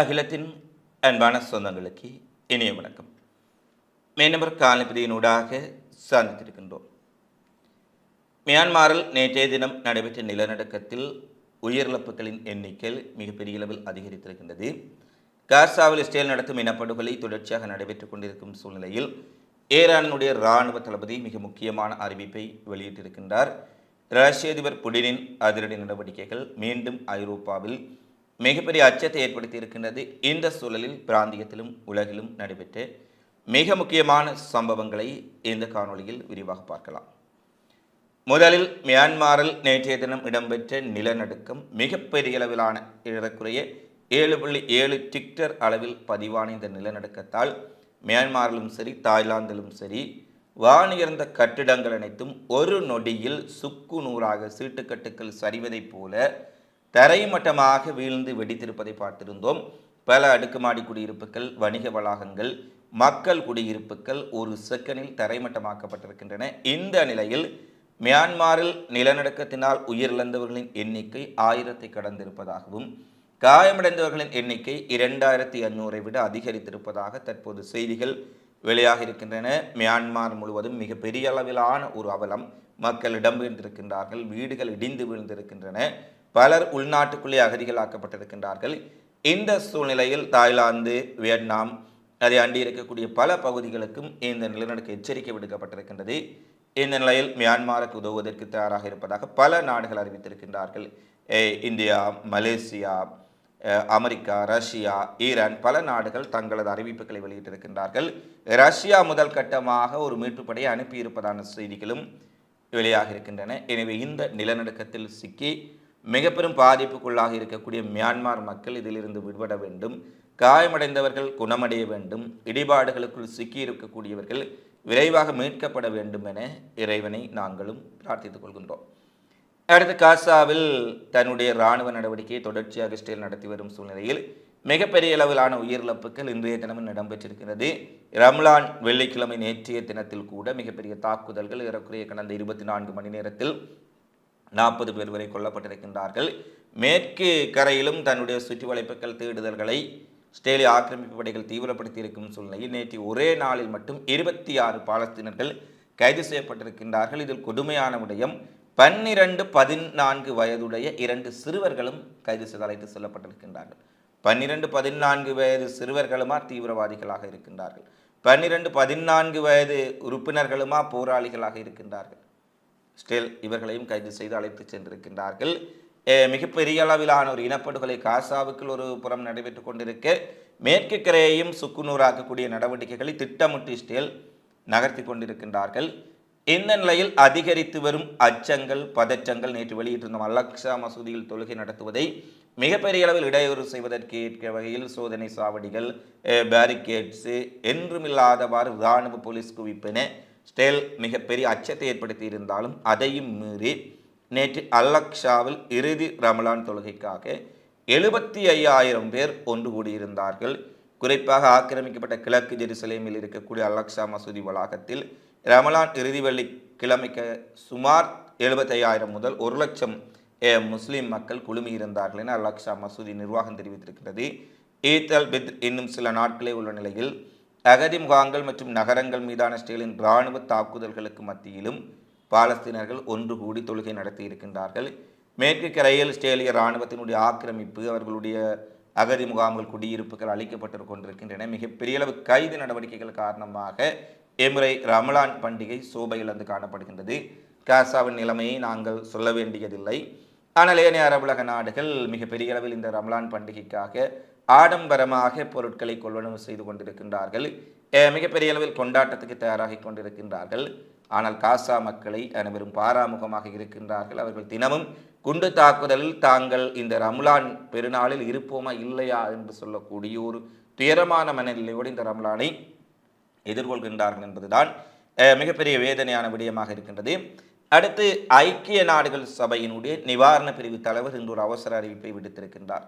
அகிலத்தின் அன்பான சொந்தங்களுக்கு இனிய வணக்கம். மேனவர் காலப்பிரியினூடாக சார்ந்திருக்கின்றோம். மியான்மரில் நேற்றைய தினம் நடைபெற்ற நிலநடுக்கத்தில் உயிரிழப்புகளின் எண்ணிக்கை மிகப்பெரிய அளவில் அதிகரித்திருக்கின்றது. காசாவில் இஸ்ரேல் நடத்தும் இனப்படுகொலை தொடர்ச்சியாக நடைபெற்றுக் கொண்டிருக்கும் சூழ்நிலையில் ஈரானுடைய இராணுவ தளபதி மிக முக்கியமான அறிவிப்பை வெளியிட்டிருக்கின்றார். ரஷ்ய அதிபர் புடினின் அதிரடி நடவடிக்கைகள் மீண்டும் ஐரோப்பாவில் மிகப்பெரிய அச்சத்தை ஏற்படுத்தி இருக்கின்றது இந்த சூழலில் பிராந்தியத்திலும் உலகிலும் நடைபெற்று மிக முக்கியமான சம்பவங்களை இந்த காணொளியில் விரிவாக பார்க்கலாம். முதலில் மியான்மாரில் நேற்றைய தினம் இடம்பெற்ற நிலநடுக்கம் மிகப்பெரிய அளவிலான ஏறக்குறைய ஏழு புள்ளி ஏழு டிக்டர் அளவில் பதிவான இந்த நிலநடுக்கத்தால் மியான்மாரிலும் சரி தாய்லாந்திலும் சரி வானியர்ந்த கட்டிடங்கள் அனைத்தும் ஒரு நொடியில் சுக்கு நூறாக சீட்டுக்கட்டுக்கள் சரிவதைப் போல தரைமட்டமாக வீழ்ந்து வெடித்திருப்பதை பார்த்திருந்தோம். பல அடுக்குமாடி குடியிருப்புகள் வணிக வளாகங்கள் மக்கள் குடியிருப்புகள் ஒரு செகண்டில் தரைமட்டமாக்கப்பட்டிருக்கின்றன. இந்த நிலையில் மியான்மரில் நிலநடுக்கத்தினால் உயிரிழந்தவர்களின் எண்ணிக்கை ஆயிரத்தை கடந்திருப்பதாகவும் காயமடைந்தவர்களின் எண்ணிக்கை இரண்டாயிரத்தி ஐநூறை விட அதிகரித்திருப்பதாக தற்போது செய்திகள் வெளியாக இருக்கின்றன. மியான்மர் முழுவதும் மிக பெரிய அளவிலான ஒரு அவலம் மக்கள் இடம்பெயர்ந்திருக்கின்றார்கள் வீடுகள் இடிந்து விழுந்திருக்கின்றன. பலர் உள்நாட்டுக்குள்ளே அகதிகளாக்கப்பட்டிருக்கின்றார்கள். இந்த சூழ்நிலையில் தாய்லாந்து வியட்நாம் அதை அண்டி இருக்கக்கூடிய பல பகுதிகளுக்கும் இந்த நிலநடுக்க எச்சரிக்கை விடுக்கப்பட்டிருக்கின்றது. இந்த நிலையில் மியான்மாருக்கு உதவுவதற்கு தயாராக இருப்பதாக பல நாடுகள் அறிவித்திருக்கின்றார்கள். India Malaysia America Russia Iran பல நாடுகள் தங்களது அறிவிப்புகளை வெளியிட்டிருக்கின்றார்கள். ரஷ்யா முதல் கட்டமாக ஒரு மீட்புப் படையை அனுப்பியிருப்பதான செய்திகளும் வெளியாக இருக்கின்றன எனவே இந்த நிலநடுக்கத்தில் சிக்கி மிக பெரும் பாதிப்புக்குள்ளாக இருக்கக்கூடிய மியான்மர் மக்கள் இதிலிருந்து விடுபட வேண்டும். காயமடைந்தவர்கள் குணமடைய வேண்டும். இடிபாடுகளுக்குள் சிக்கி இருக்கக்கூடியவர்கள் விரைவாக மீட்கப்பட வேண்டும் என இறைவனை நாங்களும் பிரார்த்தித்துக் கொள்கின்றோம். அடுத்து காசாவில் தன்னுடைய இராணுவ நடவடிக்கையை தொடர்ச்சியாக இஸ்ரேல் நடத்தி வரும் சூழ்நிலையில் மிகப்பெரிய அளவிலான உயிரிழப்புகள் இன்றைய தினமும் இடம்பெற்றிருக்கிறது. ரம்லான் வெள்ளிக்கிழமை நேற்றைய தினத்தில் கூட மிகப்பெரிய தாக்குதல்கள் ஏறக்குறைய கடந்த இருபத்தி நான்கு மணி நேரத்தில் நாற்பது பேர் வரை கொல்லப்பட்டிருக்கின்றார்கள். மேற்கு கரையிலும் தன்னுடைய சுற்றி வளைப்புகள் தேடுதல்களை ஸ்டேலிய ஆக்கிரமிப்பு படைகள் தீவிரப்படுத்தி இருக்கும் சூழ்நிலையில் நேற்று ஒரே நாளில் மட்டும் இருபத்தி ஆறு பாலஸ்தீனர்கள் கைது செய்யப்பட்டிருக்கின்றார்கள். இதில் கொடுமையான விடயம் பன்னிரண்டு பதினான்கு வயதுடைய இரண்டு சிறுவர்களும் கைது செய்து அழைத்து செல்லப்பட்டிருக்கின்றார்கள். பன்னிரண்டு பதினான்கு வயது சிறுவர்களுமா தீவிரவாதிகளாக இருக்கின்றார்கள். பன்னிரண்டு பதினான்கு வயது உறுப்பினர்களுமா போராளிகளாக இருக்கின்றார்கள். ஸ்டில் இவர்களையும் கைது செய்து அழைத்து சென்றிருக்கின்றார்கள். மிகப்பெரிய அளவிலான ஒரு இனப்படுகொலை காசாவுக்குள் ஒரு புறம் நடைபெற்று கொண்டிருக்க. மேற்கு கரையையும் சுக்குநூறாக்கக்கூடிய நடவடிக்கைகளை திட்டமிட்டு இஸ்ரேல் நகர்த்தி கொண்டிருக்கின்றார்கள். இந்த நிலையில் அதிகரித்து வரும் அச்சங்கள் பதற்றங்கள் நேற்று வெளியிட்டிருந்த அலக்ஷா மசூதியில் தொழுகை நடத்துவதை மிகப்பெரிய அளவில் இடையூறு செய்வதற்கு ஏற்ற வகையில் சோதனை சாவடிகள் பேரிகேட்ஸு என்றுமில்லாதவாறு இராணுவ போலீஸ் குவிப்பென ஸ்டேல் மிகப்பெரிய அச்சத்தை ஏற்படுத்தி இருந்தாலும் அதையும் மீறி நேற்று அல்லக்ஷாவில் இறுதி ரமலான் தொழுகைக்காக எழுபத்தி ஐயாயிரம் பேர் ஒன்று கூடியிருந்தார்கள். குறிப்பாக ஆக்கிரமிக்கப்பட்ட கிழக்கு ஜெருசலேமில் இருக்கக்கூடிய அல்லக்ஷா மசூதி வளாகத்தில் ரமலான் இறுதி வெள்ளி கிழமைக்கு சுமார் எழுபத்தையாயிரம் முதல் ஒரு லட்சம் முஸ்லீம் மக்கள் குழுமியிருந்தார்கள் என அல்லக்ஷா மசூதி நிர்வாகம் தெரிவித்திருக்கிறது. ஈத் அல் பித் இன்னும் சில நாட்களே உள்ள நிலையில் அகதி முகாம்கள் மற்றும் நகரங்கள் மீதான இஸ்ரேலின் இராணுவ தாக்குதல்களுக்கு மத்தியிலும் பாலஸ்தீனர்கள் ஒன்று கூடி தொழுகை நடத்தி இருக்கின்றார்கள். மேற்கு கரையில் இஸ்ரேலிய இராணுவத்தினுடைய ஆக்கிரமிப்பு அவர்களுடைய அகதி முகாம்கள் குடியிருப்புகள் அளிக்கப்பட்டு கொண்டிருக்கின்றன. மிகப்பெரிய அளவு கைது நடவடிக்கைகள் காரணமாக எம்முறை ரமலான் பண்டிகை சோபை இழந்து காணப்படுகின்றது. காசாவின் நிலைமையை நாங்கள் சொல்ல வேண்டியதில்லை. ஆனால் ஏனைய அரபுலக நாடுகள் மிகப்பெரிய அளவில் இந்த ரமலான் பண்டிகைக்காக ஆடம்பரமாக பொருட்களை கொள்வனவு செய்து கொண்டிருக்கின்றார்கள். மிகப்பெரிய அளவில் கொண்டாட்டத்துக்கு தயாராகி கொண்டிருக்கின்றார்கள். ஆனால் காசா மக்களை அனைவரும் பாராமுகமாக இருக்கின்றார்கள். அவர்கள் தினமும் குண்டு தாக்குதலில் தாங்கள் இந்த ரம்லான் பெருநாளில் இருப்போமா இல்லையா என்று சொல்லக்கூடிய ஒரு துயரமான மனநிலையோடு இந்த ரம்லானை எதிர்கொள்கின்றார்கள் என்பதுதான் மிகப்பெரிய வேதனையான விடயமாக இருக்கின்றது. அடுத்து ஐக்கிய நாடுகள் சபையினுடைய நிவாரண பிரிவு தலைவர் இன்று ஒரு அவசர அறிவிப்பை விடுத்திருக்கின்றார்.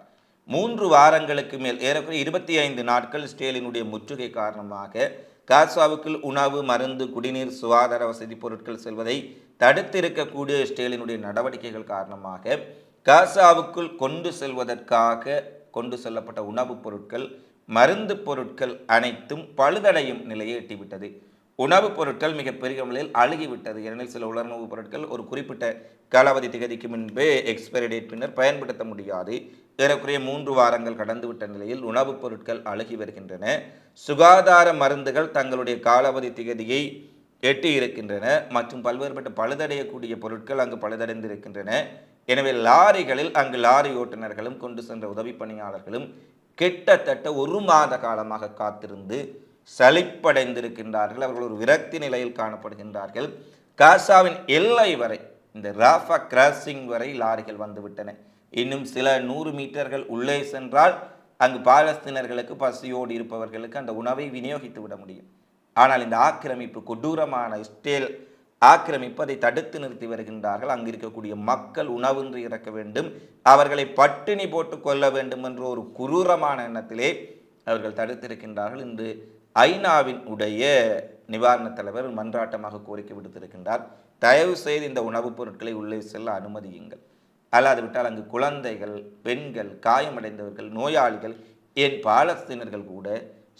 மூன்று வாரங்களுக்கு மேல் ஏறக்குறைய இருபத்தி ஐந்து நாட்கள் இஸ்ரேலினுடைய முற்றுகை காரணமாக காசாவுக்குள் உணவு மருந்து குடிநீர் சுகாதார வசதி பொருட்கள் செல்வதை தடுத்திருக்கக்கூடிய இஸ்ரேலினுடைய நடவடிக்கைகள் காரணமாக காசாவுக்குள் கொண்டு செல்வதற்காக கொண்டு செல்லப்பட்ட உணவுப் பொருட்கள் மருந்து பொருட்கள் அனைத்தும் பழுதடையும் நிலையை எட்டிவிட்டது. உணவுப் பொருட்கள் மிக பெரிய அளவில் அழுகிவிட்டது. ஏனெனில் சில உலர்ணவுப் பொருட்கள் ஒரு குறிப்பிட்ட காலாவதி திகதிக்கு முன்பே எக்ஸ்பைரி டேட் பின்னர் பயன்படுத்த முடியாது. ஏறக்குறைய மூன்று வாரங்கள் கடந்துவிட்ட நிலையில் உணவுப் பொருட்கள் அழுகி வருகின்றன. சுகாதார மருந்துகள் தங்களுடைய காலாவதி திகதியை எட்டி இருக்கின்றன மற்றும் பல்வேறுபட்ட பழுதடையக்கூடிய பொருட்கள் அங்கு பழுதடைந்திருக்கின்றன. எனவே லாரிகளில் அங்கு லாரி ஓட்டுநர்களும் கொண்டு சென்ற உதவி பணியாளர்களும் கிட்டத்தட்ட ஒரு மாத காலமாக காத்திருந்து சலிப்படைந்திருக்கின்றார்கள். அவர்கள் ஒரு விரக்தி நிலையில் காணப்படுகின்றார்கள். காசாவின் எல்லை வரை இந்த ராஃபா கிராசிங் வரை லாரிகள் வந்துவிட்டன. இன்னும் சில நூறு மீட்டர்கள் உள்ளே சென்றால் அங்கு பாலஸ்தீனர்களுக்கு பசியோடு இருப்பவர்களுக்கு அந்த உணவை விநியோகித்து விட முடியும். ஆனால் இந்த ஆக்கிரமிப்பு கொடூரமான இஸ்ரேல் ஆக்கிரமிப்பு அதை தடுத்து நிறுத்தி வருகின்றார்கள். அங்கு இருக்கக்கூடிய மக்கள் உணவின்றி இறக்க வேண்டும். அவர்களை பட்டினி போட்டு கொள்ள வேண்டும் என்ற ஒரு குரூரமான எண்ணத்திலே அவர்கள் தடுத்திருக்கின்றார்கள். இன்று ஐநாவின் உடைய நிவாரண தலைவர் மன்றாட்டமாக கோரிக்கை விடுத்திருக்கின்றார். தயவு செய்து இந்த உணவுப் பொருட்களை உள்ளே செல்ல அனுமதியுங்கள். அல்லாது விட்டால் அங்கு குழந்தைகள் பெண்கள் காயமடைந்தவர்கள் நோயாளிகள் ஏன் பாலஸ்தீனர்கள் கூட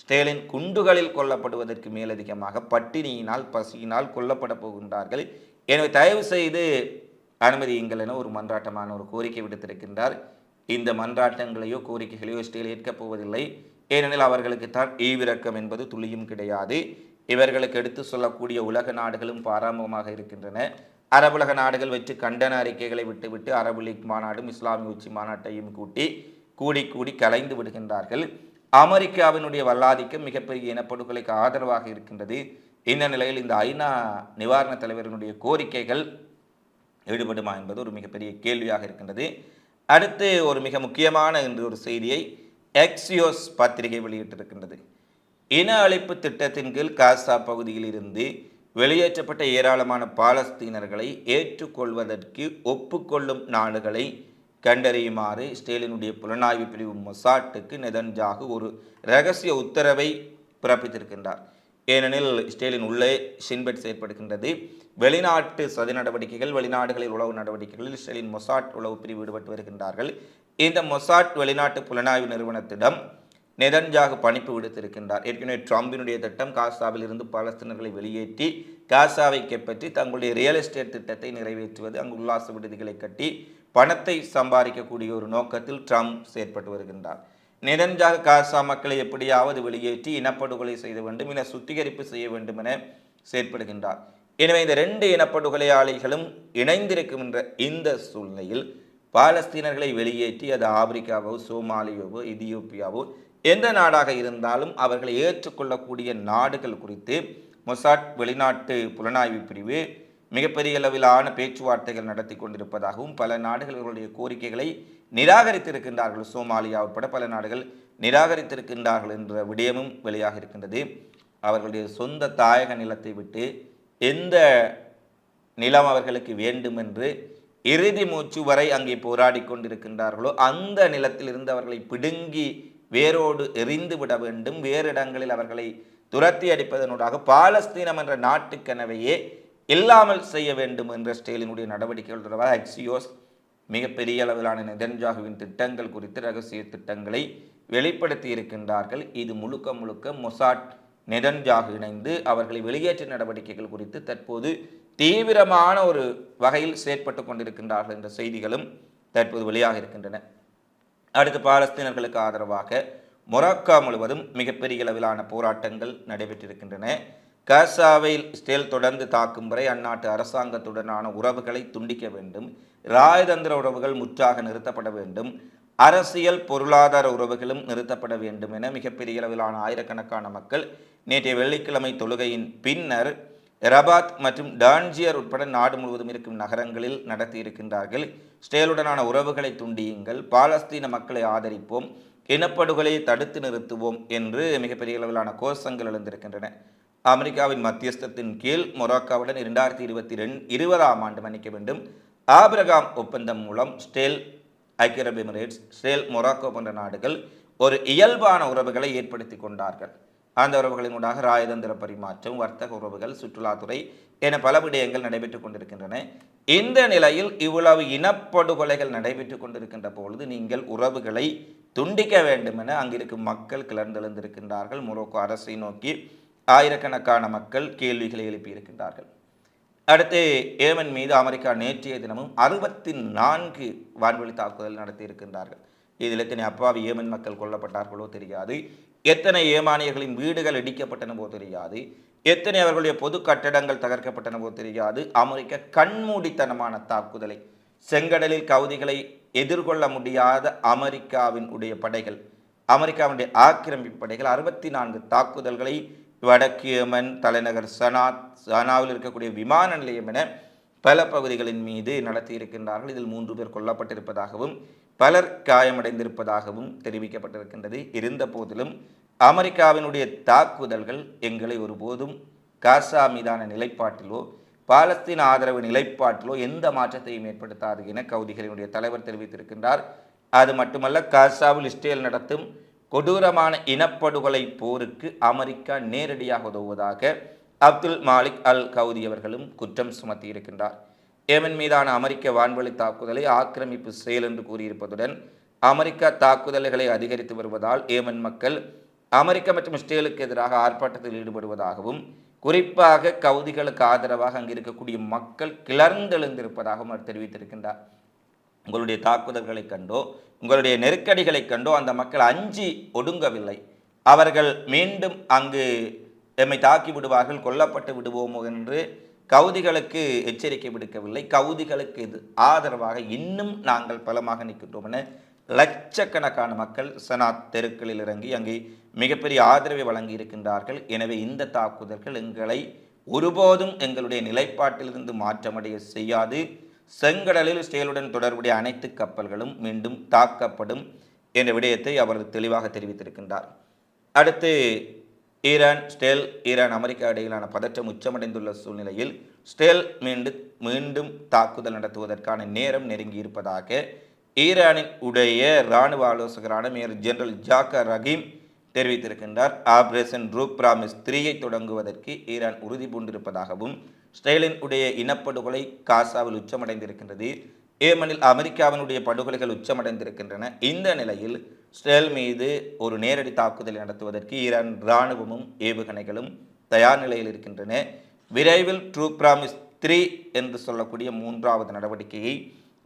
ஸ்டேலின் குண்டுகளில் கொல்லப்படுவதற்கு மேலதிகமாக பட்டினியினால் பசியினால் கொல்லப்பட போகின்றார்கள். எனவே தயவு செய்து அனுமதியுங்கள் என ஒரு மன்றாட்டமான ஒரு கோரிக்கை விடுத்திருக்கின்றார். இந்த மன்றாட்டங்களையோ கோரிக்கைகளையோ ஸ்டேல் ஏற்கப் போவதில்லை. ஏனெனில் அவர்களுக்கு தான் ஈவிரக்கம் என்பது துளியும் கிடையாது. இவர்களுக்கு எடுத்து சொல்லக்கூடிய உலக நாடுகளும் பாராமுகமாக இருக்கின்றன. அரபுலக நாடுகள் வச்சு கண்டன அறிக்கைகளை விட்டுவிட்டு அரபு லீக் மாநாடும் இஸ்லாமிய உச்சி மாநாட்டையும் கூட்டி கூடி கூடி கலைந்து விடுகின்றார்கள். அமெரிக்காவினுடைய வல்லாதிக்கம் மிகப்பெரிய இனப்படுகொலைக்கு ஆதரவாக இருக்கின்றது. இந்த நிலையில் இந்த ஐநா நிவாரண தலைவரினுடைய கோரிக்கைகள் ஈடுபடுமா என்பது ஒரு மிகப்பெரிய கேள்வியாக இருக்கின்றது. அடுத்து ஒரு மிக முக்கியமான என்று ஒரு செய்தியை எக்ஸியோஸ் பத்திரிகை வெளியிட்டிருக்கின்றது. இன அழிப்பு திட்டத்தின் கீழ் காசா பகுதியில் இருந்து வெளியேற்றப்பட்ட ஏராளமான பாலஸ்தீனர்களை ஏற்றுக்கொள்வதற்கு ஒப்புக்கொள்ளும் நாடுகளை கண்டறியுமாறு ஸ்டேலினுடைய புலனாய்வு பிரிவு மொசாட்டுக்கு நெதன்ஜாகு ஒரு ரகசிய உத்தரவை பிறப்பித்திருக்கின்றார். ஏனெனில் ஸ்டேலின் உள்ளே ஷின்பெட் செயற்படுகின்றது. வெளிநாட்டு சதி நடவடிக்கைகள் வெளிநாடுகளில் உளவு நடவடிக்கைகளில் ஸ்டேலின் மொசாட் உளவு பிரிவு ஈடுபட்டு வருகின்றார்கள். இந்த மொசாட் வெளிநாட்டு புலனாய்வு நிறுவனத்திடம் நெதன்ஜாகு பணிப்பு விடுத்திருக்கின்றார். ஏற்கனவே ட்ரம்பினுடைய திட்டம் காசாவில் இருந்து பாலஸ்தீனர்களை வெளியேற்றி காசாவை கைப்பற்றி தங்களுடைய ரியல் எஸ்டேட் திட்டத்தை நிறைவேற்றுவது அங்கு உல்லாச விடுதிகளை கட்டி பணத்தை சம்பாதிக்கக்கூடிய ஒரு நோக்கத்தில் ட்ரம்ப் செயற்பட்டு வருகின்றார். நெதன்ஜாகு காசா மக்களை எப்படியாவது வெளியேற்றி இனப்படுகொலை செய்ய வேண்டும் என சுத்திகரிப்பு செய்ய வேண்டும் என செயற்படுகின்றார். எனவே இந்த ரெண்டு இனப்படுகொலையாளிகளும் இணைந்திருக்கின்ற இந்த சூழ்நிலையில் பாலஸ்தீனர்களை வெளியேற்றி அது ஆப்பிரிக்காவோ சோமாலியாவோ இதியோப்பியாவோ எந்த நாடாக இருந்தாலும் அவர்களை ஏற்றுக்கொள்ளக்கூடிய நாடுகள் குறித்து மொசாட் வெளிநாட்டு புலனாய்வு பிரிவு மிகப்பெரிய அளவிலான பேச்சுவார்த்தைகள் நடத்தி கொண்டிருப்பதாகவும் பல நாடுகள் இவர்களுடைய கோரிக்கைகளை நிராகரித்திருக்கின்றார்கள். சோமாலியா உட்பட பல நாடுகள் நிராகரித்திருக்கின்றார்கள் என்ற விடயமும் வெளியாக இருக்கின்றது. அவர்களுடைய சொந்த தாயக நிலத்தை விட்டு எந்த நிலம் அவர்களுக்கு வேண்டும் என்று இறுதி மூச்சு வரை அங்கே போராடி கொண்டிருக்கின்றார்களோ அந்த நிலத்திலிருந்து அவர்களை பிடுங்கி வேரோடு எரிந்து விட வேண்டும். வேறு இடங்களில் அவர்களை துரத்தி அடிப்பதனூடாக பாலஸ்தீனம் என்ற நாட்டுக்கனவையே இல்லாமல் செய்ய வேண்டும் என்ற ஸ்டேலினுடைய நடவடிக்கைகள் தொடர்பாக எக்ஸியோஸ் மிகப்பெரிய அளவிலான நெதன்ஜாகுவின் திட்டங்கள் குறித்து ரகசிய திட்டங்களை வெளிப்படுத்தி இருக்கின்றார்கள். இது முழுக்க முழுக்க மொசாட் நெதன்ஜாகு இணைந்து அவர்களை வெளியேற்ற நடவடிக்கைகள் குறித்து தற்போது தீவிரமான ஒரு வகையில் செயற்பட்டு கொண்டிருக்கின்றார்கள் என்ற செய்திகளும் தற்போது வெளியாக இருக்கின்றன அடுத்து பாலஸ்தீனர்களுக்கு ஆதரவாக மொராக்கா முழுவதும் மிகப்பெரிய அளவிலான போராட்டங்கள் நடைபெற்றிருக்கின்றன. காசாவில் இஸ்ரேல் தொடர்ந்து தாக்கும் வரை அந்நாட்டு அரசாங்கத்துடனான உறவுகளை துண்டிக்க வேண்டும். ராயதந்திர உறவுகள் முற்றாக நிறுத்தப்பட வேண்டும். அரசியல் பொருளாதார உறவுகளும் நிறுத்தப்பட வேண்டும் என மிகப்பெரிய அளவிலான ஆயிரக்கணக்கான மக்கள் நேற்றைய வெள்ளிக்கிழமை தொழுகையின் பின்னர் ரபாத் மற்றும் டான்ஜியர் உட்பட நாடு முழுவதும் இருக்கும் நகரங்களில் நடத்தியிருக்கின்றார்கள். ஸ்டேலுடனான உறவுகளை துண்டியுங்கள். பாலஸ்தீன மக்களை ஆதரிப்போம். இனப்படுகொலையை தடுத்து நிறுத்துவோம் என்று மிகப்பெரிய அளவிலான கோஷங்கள் எழுந்திருக்கின்றன. அமெரிக்காவின் மத்தியஸ்தத்தின் கீழ் மொராக்காவுடன் இரண்டாயிரத்தி இருபத்தி ரெண்டு இருபதாம் ஆண்டு மன்னிக்க வேண்டும். ஆபிரகாம் ஒப்பந்தம் மூலம் ஸ்டேல் ஐக்கிய அரபு எமிரேட்ஸ் ஸ்டேல் மொராக்கோ போன்ற நாடுகள் ஒரு இயல்பான உறவுகளை ஏற்படுத்தி கொண்டார்கள். அந்த உறவுகளினூடாக ராயதந்திர பரிமாற்றம் வர்த்தக உறவுகள் சுற்றுலாத்துறை என பல விடயங்கள் நடைபெற்றுக் கொண்டிருக்கின்றன. இந்த நிலையில் இவ்வளவு இனப்படுகொலைகள் நடைபெற்றுக் கொண்டிருக்கின்ற பொழுது நீங்கள் உறவுகளை துண்டிக்க வேண்டும் என அங்கிருக்கும் மக்கள் கிளர்ந்தெழுந்திருக்கின்றார்கள். மொரோக்கோ அரசை நோக்கி ஆயிரக்கணக்கான மக்கள் கேள்விகளை எழுப்பியிருக்கின்றார்கள். அடுத்து ஏமன் மீது அமெரிக்கா நேற்றைய தினமும் அறுபத்தி நான்கு வான்வெளி தாக்குதல் நடத்தியிருக்கின்றார்கள். இதில் எத்தனை அப்பாவி ஏமன் மக்கள் கொல்லப்பட்டார்களோ தெரியாது. எத்தனை ஏமானியர்களின் வீடுகள் இடிக்கப்பட்டனவோ தெரியாது. எத்தனை அவர்களுடைய பொது கட்டடங்கள் தகர்க்கப்பட்டனவோ தெரியாது. அமெரிக்க கண்மூடித்தனமான தாக்குதலை செங்கடலில் கவுதிகளை எதிர்கொள்ள முடியாத அமெரிக்காவின் உடைய படைகள் அமெரிக்காவுடைய ஆக்கிரமிப்பு படைகள் அறுபத்தி நான்கு தாக்குதல்களை வடக்கு யமன் தலைநகர் சனாத் சனாவில் இருக்கக்கூடிய விமான நிலையம் என பல பகுதிகளின் மீது நடத்தியிருக்கின்றார்கள். இதில் மூன்று பேர் கொல்லப்பட்டிருப்பதாகவும் பலர் காயமடைந்திருப்பதாகவும் தெரிவிக்கப்பட்டிருக்கின்றது. இருந்த போதிலும் அமெரிக்காவினுடைய தாக்குதல்கள் எங்களை ஒருபோதும் காசா மீதான நிலைப்பாட்டிலோ பாலஸ்தீன் ஆதரவு நிலைப்பாட்டிலோ எந்த மாற்றத்தையும் ஏற்படுத்தாது என கவுதிகளினுடைய தலைவர் தெரிவித்திருக்கின்றார். அது மட்டுமல்ல காசாவில் இஸ்ரேல் நடத்தும் கொடூரமான இனப்படுகொலை போருக்கு அமெரிக்கா நேரடியாக உதவுவதாக அப்துல் மாலிக் அல் கவுதி அவர்களும் குற்றம் சுமத்தியிருக்கின்றார். ஏமன் மீதான அமெரிக்க வான்வழி தாக்குதலை ஆக்கிரமிப்பு செயல் என்று கூறியிருப்பதுடன் அமெரிக்கா தாக்குதல்களை அதிகரித்து வருவதால் ஏமன் மக்கள் அமெரிக்கா மற்றும் இஸ்ரேலுக்கு எதிராக ஆர்ப்பாட்டத்தில் ஈடுபடுவதாகவும் குறிப்பாக கவுதிகளுக்கு ஆதரவாக அங்கு இருக்கக்கூடிய மக்கள் கிளர்ந்தெழுந்திருப்பதாகவும் அவர் தெரிவித்திருக்கின்றார். உங்களுடைய தாக்குதல்களை கண்டோ உங்களுடைய நெருக்கடிகளை கண்டோ அந்த மக்கள் அஞ்சி ஒடுங்கவில்லை. அவர்கள் மீண்டும் அங்கு எம்மை தாக்கி விடுவார்கள் கொல்லப்பட்டு விடுவோமோ என்று கவுதிகளுக்கு எச்சரிக்கை விடுக்கவில்லை. கவுதிகளுக்கு இது ஆதரவாக இன்னும் நாங்கள் பலமாக நிற்கின்றோம் என லட்சக்கணக்கான மக்கள் சனாத் தெருக்களில் இறங்கி அங்கே மிகப்பெரிய ஆதரவை வழங்கி இருக்கின்றார்கள். எனவே இந்த தாக்குதல்கள் எங்களை ஒருபோதும் எங்களுடைய நிலைப்பாட்டிலிருந்து மாற்றமடைய செய்யாது. செங்கடலில் ஸ்டேலுடன் தொடர்புடைய அனைத்து கப்பல்களும் மீண்டும் தாக்கப்படும் என்ற விடயத்தை அவர் தெளிவாக தெரிவித்திருக்கின்றார். அடுத்து ஈரான் ஸ்டேல் ஈரான் அமெரிக்கா இடையிலான பதற்றம் உச்சமடைந்துள்ள சூழ்நிலையில் ஸ்டேல் மீண்டும் மீண்டும் தாக்குதல் நடத்துவதற்கான நேரம் நெருங்கி இருப்பதாக ஈரானின் உடைய இராணுவ ஆலோசகரான மேயர் ஜெனரல் ஜாக்கர் ரஹீம் தெரிவித்திருக்கின்றார். ஆபரேஷன் ரூப் பிராமிஸ் த்ரீயை தொடங்குவதற்கு ஈரான் உறுதி பூண்டிருப்பதாகவும் ஸ்டேலின் உடைய இனப்படுகொலை காசாவில் உச்சமடைந்திருக்கின்றது. ஏமனில் அமெரிக்காவினுடைய படுகொலைகள் உச்சமடைந்திருக்கின்றன. இந்த நிலையில் ஸ்டேல் மீது ஒரு நேரடி தாக்குதலை நடத்துவதற்கு ஈரான் இராணுவமும் ஏவுகணைகளும் தயார் நிலையில் இருக்கின்றன. விரைவில் ட்ரூ பிராமிஸ் த்ரீ என்று சொல்லக்கூடிய மூன்றாவது நடவடிக்கையை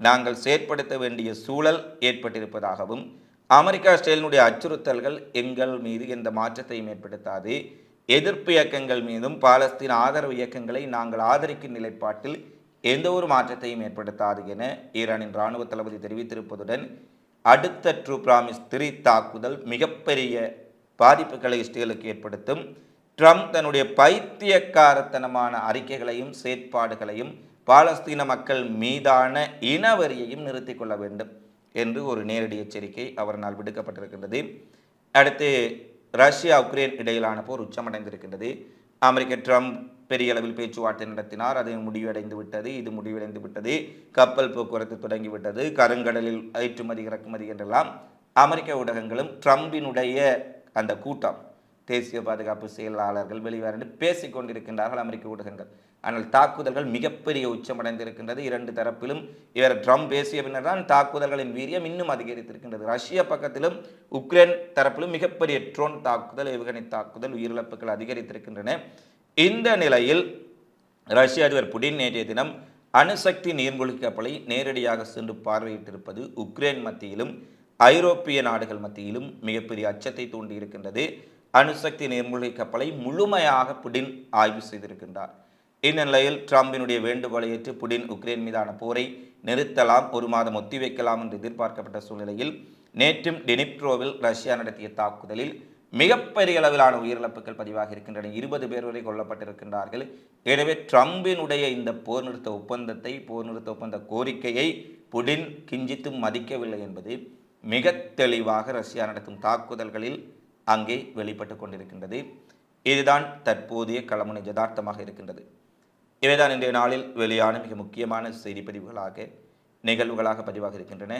நாங்கள் செயற்படுத்த வேண்டிய சூழல் ஏற்பட்டிருப்பதாகவும் அமெரிக்கா ஸ்டேலினுடைய அச்சுறுத்தல்கள் எங்கள் மீது எந்த மாற்றத்தையும் ஏற்படுத்தாது. எதிர்ப்பு இயக்கங்கள் மீதும் பாலஸ்தீன் ஆதரவு இயக்கங்களை நாங்கள் ஆதரிக்கும் நிலைப்பாட்டில் எந்த ஒரு மாற்றத்தையும் ஏற்படுத்தாது என ஈரானின் இராணுவ தளபதி தெரிவித்திருப்பதுடன் அடுத்த ட்ரூ பிராமிஸ் திரி தாக்குதல் மிகப்பெரிய பாதிப்புகளை இஸ்ரேலுக்கு ஏற்படுத்தும். ட்ரம்ப் தன்னுடைய பைத்தியக்காரத்தனமான அறிக்கைகளையும் செயற்பாடுகளையும் பாலஸ்தீன மக்கள் மீதான இனவரியையும் நிறுத்தி கொள்ள வேண்டும் என்று ஒரு நேரடி எச்சரிக்கை அவரால் விடுக்கப்பட்டிருக்கின்றது. அடுத்து ரஷ்யா உக்ரைன் இடையிலான போர் உச்சமடைந்திருக்கின்றது. அமெரிக்க ட்ரம்ப் பெரிய அளவில் பேச்சுவார்த்தை நடத்தினார். அது முடிவடைந்து விட்டது. இது முடிவடைந்து விட்டது. கப்பல் போக்குவரத்து தொடங்கிவிட்டது கருங்கடலில் ஏற்றுமதி இறக்குமதி என்றெல்லாம் அமெரிக்க ஊடகங்களும் ட்ரம்பினுடைய அந்த கூட்டம் தேசிய பாதுகாப்பு செயலாளர்கள் வெளிவரண்டு பேசிக் கொண்டிருக்கின்றார்கள் அமெரிக்க ஊடகங்கள். ஆனால் தாக்குதல்கள் மிகப்பெரிய உச்சமடைந்திருக்கின்றது. இரண்டு தரப்பிலும் இவர் ட்ரம்ப் பேசிய பின்னர் தான் தாக்குதல்களின் வீரியம் இன்னும் அதிகரித்திருக்கின்றது. ரஷ்ய பக்கத்திலும் உக்ரைன் தரப்பிலும் மிகப்பெரிய ட்ரோன் தாக்குதல் ஏவுகணை தாக்குதல் உயிரிழப்புகள் அதிகரித்திருக்கின்றன. இந்த நிலையில் ரஷ்ய அதிபர் புடின் நேற்றைய தினம் அணுசக்தி நீர்மூழ்கி கப்பலை நேரடியாக சென்று பார்வையிட்டிருப்பது உக்ரைன் மத்தியிலும் ஐரோப்பிய நாடுகள் மத்தியிலும் மிகப்பெரிய அச்சத்தை தூண்டியிருக்கின்றது. அணுசக்தி நீர்மூழ்கி கப்பலை முழுமையாக புடின் ஆய்வு செய்திருக்கின்றார். இந்த நிலையில் ட்ரம்பினுடைய வேண்டுகோளை ஏற்று புடின் உக்ரைன் மீதான போரை நிறுத்தலாம் ஒரு மாதம் ஒத்திவைக்கலாம் என்று எதிர்பார்க்கப்பட்ட சூழ்நிலையில் நேற்றும் டெனிப்ரோவில் ரஷ்யா நடத்திய தாக்குதலில் மிகப்பெரிய அளவிலான உயிரிழப்புகள் பதிவாக இருக்கின்றன. இருபது பேர் வரை கொல்லப்பட்டிருக்கின்றார்கள். எனவே ட்ரம்பினுடைய இந்த போர் நிறுத்த ஒப்பந்தத்தை போர் நிறுத்த ஒப்பந்த கோரிக்கையை புடின் கிஞ்சித்தும் மதிக்கவில்லை என்பது மிக தெளிவாக ரஷ்யா நடத்தும் தாக்குதல்களில் அங்கே வெளிப்பட்டு கொண்டிருக்கின்றது. இதுதான் தற்போதைய களமுனை யதார்த்தமாக இருக்கின்றது. இவைதான் இன்றைய நாளில் வெளியான மிக முக்கியமான செய்திப்பதிவுகளாக நிகழ்வுகளாக பதிவாக இருக்கின்றன.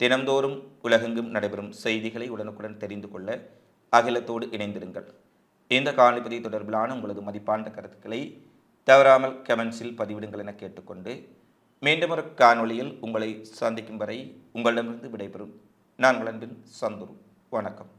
தினந்தோறும் உலகெங்கும் நடைபெறும் செய்திகளை உடனுக்குடன் தெரிந்து கொள்ள அகிலத்தோடு இணைந்திருங்கள். இந்த காணொலிப்பதி தொடர்பிலான உங்களது மதிப்பான கருத்துக்களை தவறாமல் கமெண்ட்ஸில் பதிவிடுங்கள் என கேட்டுக்கொண்டு மீண்டும் ஒரு காணொளியில் உங்களை சந்திக்கும் வரை உங்களிடமிருந்து விடைபெறும். நான் அன்பின் சந்துரு. வணக்கம்.